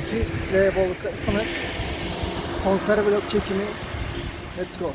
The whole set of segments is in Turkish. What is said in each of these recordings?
Sis ve Volkan Pınar konser vlog çekimi. Let's go.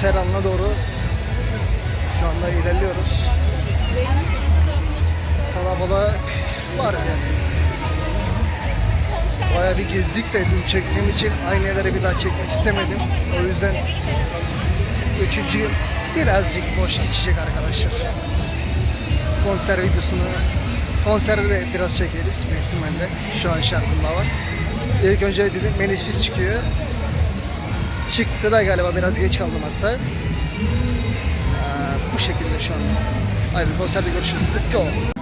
Serhan'a doğru şu anda ilerliyoruz. Kalabalık var yani. Baya bir gezdik de dün çektiğim için aynı yerlere bir daha çekmek istemedim. O yüzden üçüncü yıl birazcık boş geçecek arkadaşlar. Konser videosunu konserde de biraz çekeriz büyük ihtimalle. Şu an şartımda var. İlk önce dedim menüs çıkıyor çıktı da galiba biraz geç kaldım hatta. Ee, bu şekilde şu an. Haydi konserde görüşürüz. Let's go.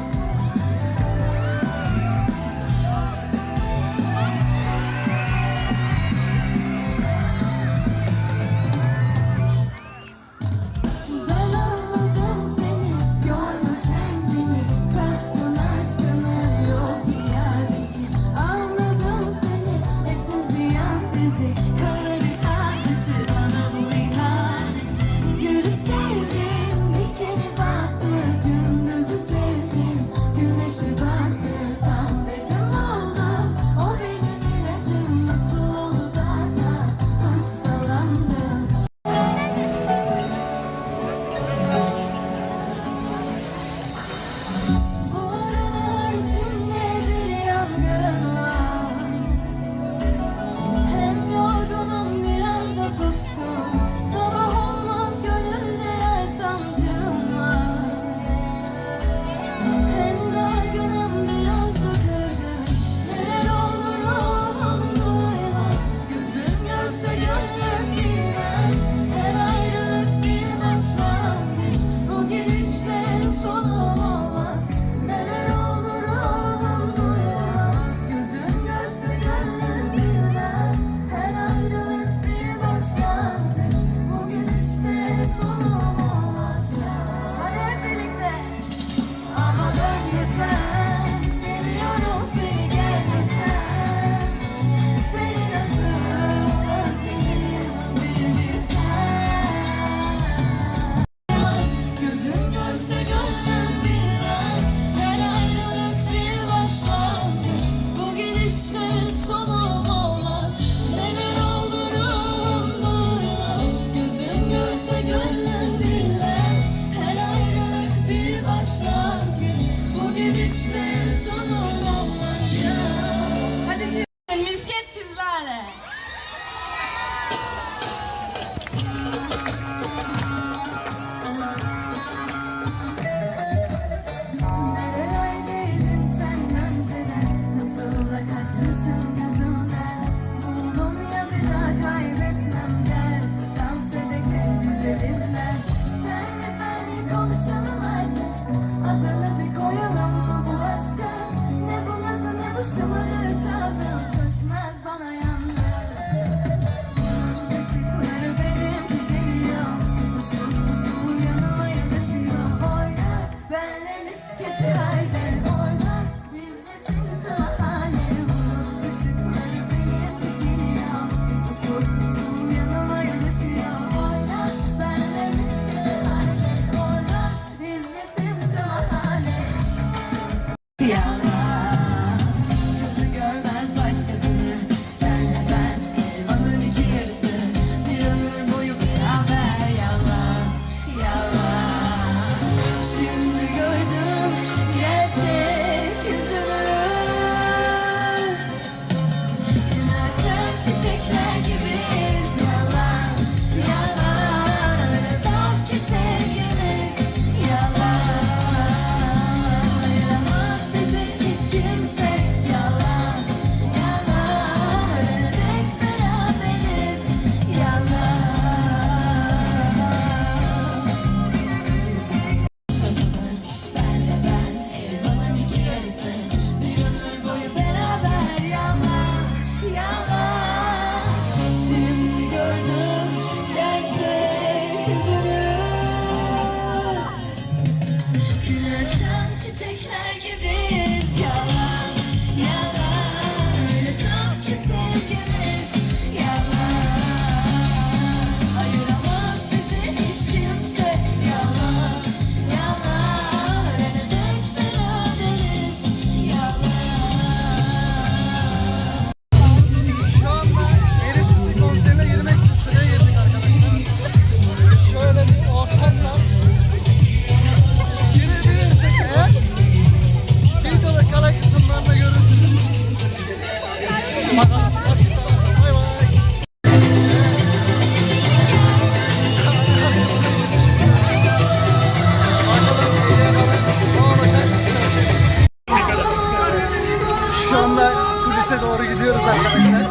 Doğru gidiyoruz arkadaşlar.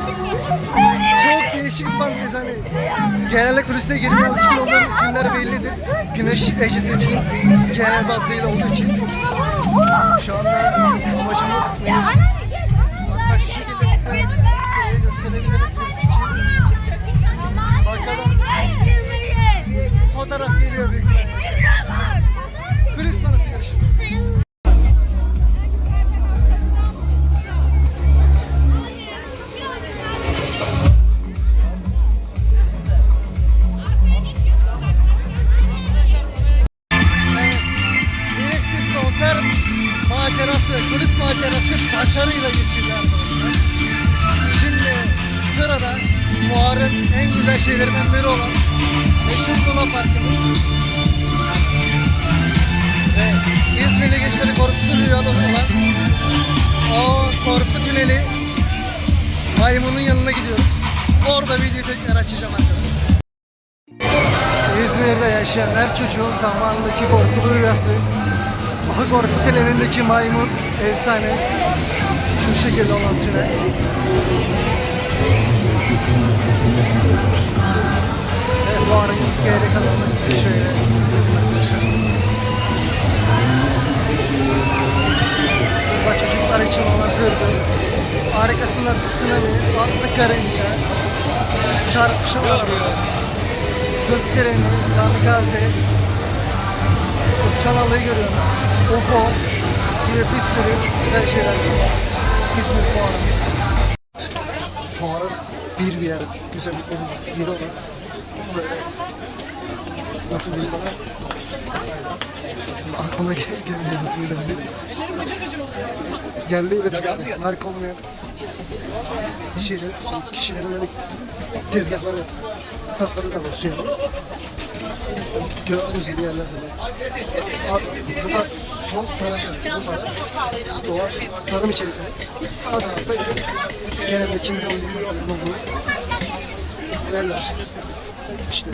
Çok değişik bir park hani genelde kulise girmeye alışkın olduğum isimler bellidir. Güneş Ece Seçkin genel bazıyla olduğu için. Şu anda amacımız Melis. Hatta şu şekilde size, size gösterebilirim için. Bakalım fotoğraf macerası, kulis macerası başarıyla geçirdi arkadaşlar. Şimdi sırada fuarın en güzel şeylerinden biri olan meşhur Luna Parkımız. Ve İzmirli gençleri korkusu rüyalı olan o korku tüneli maymunun yanına gidiyoruz. Orada videoyu tekrar açacağım arkadaşlar. İzmir'de yaşayan her çocuğun zamanındaki korkulu rüyası. Korku tünelindeki maymun efsane. Şu şekilde olan tünel. Ve fuarın geri kalanını şöyle. Burada çocuklar için olan tırdı. Arkasında tsunami, atlı karınca, çarpışan araba. Hız treni, kamikaze, uçan alayı görüyorum. UFO gibi bir sürü güzel şeyler var. İzmir Fuarı. Fuarın bir bir yer, güzelliklerin biri olan böyle nasıl diyeyim bana? Şimdi aklıma gel gelmiyor nasıl diyeyim Geldi ve de harika olmayan şeyler, kişilerin öyle tezgahları, statları da olsun yani. Gördüğünüz gibi yerler Burada sol tarafta bunlar doğa tarım içerikleri. Sağ tarafta genelde kimde olduğu yerler. İşte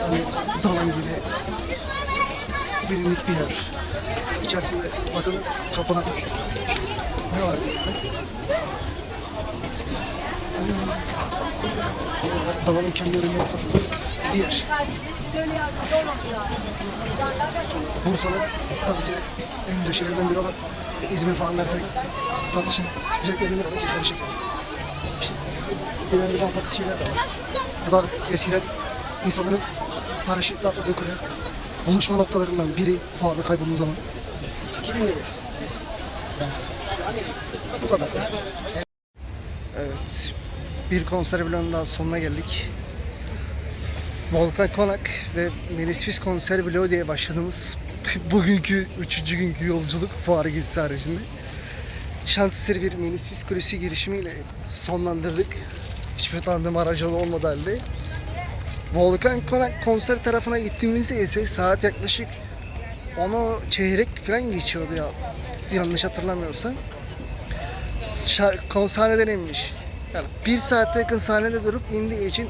hani dalan gibi bilinlik bir yer. İçerisinde bakın kapına ne var? Dalanın kendi ürünleri satılıyor. Bir yer. Bursa'nın tabii ki en güzel şehirlerden biri olan İzmir falan dersek tartışın güzellikleri ama kesin şeker. İşte ileride daha farklı şeyler de var. Bunlar eskiden insanların paraşütle atladığı kule buluşma noktalarından biri fuarda kaybolduğu zaman. 2007. Yani, bu kadar. Evet. Bir konser vlogunun daha sonuna geldik. Volkan Konak ve Melis Fis konser vlogu diye başladığımız bugünkü üçüncü günkü yolculuk fuarı gezisi haricinde. Şans eseri bir Menisfis Kulesi girişimiyle sonlandırdık. Hiçbir tanıdığım aracı olmadı halde. Volkan Konak konser tarafına gittiğimizde ise saat yaklaşık onu çeyrek falan geçiyordu ya. Yanlış hatırlamıyorsam. Şar- sahneden inmiş. Yani bir saate yakın sahnede durup indiği için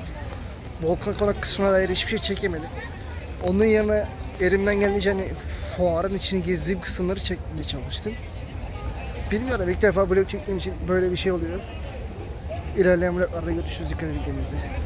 Volkan Konak kısmına dair hiçbir şey çekemedim. Onun yerine elimden geldiğince hani fuarın içini gezdiğim kısımları çekmeye çalıştım. Bilmiyorum ilk defa vlog çektiğim için böyle bir şey oluyor. İlerleyen vloglarda görüşürüz. Dikkat edin kendinize.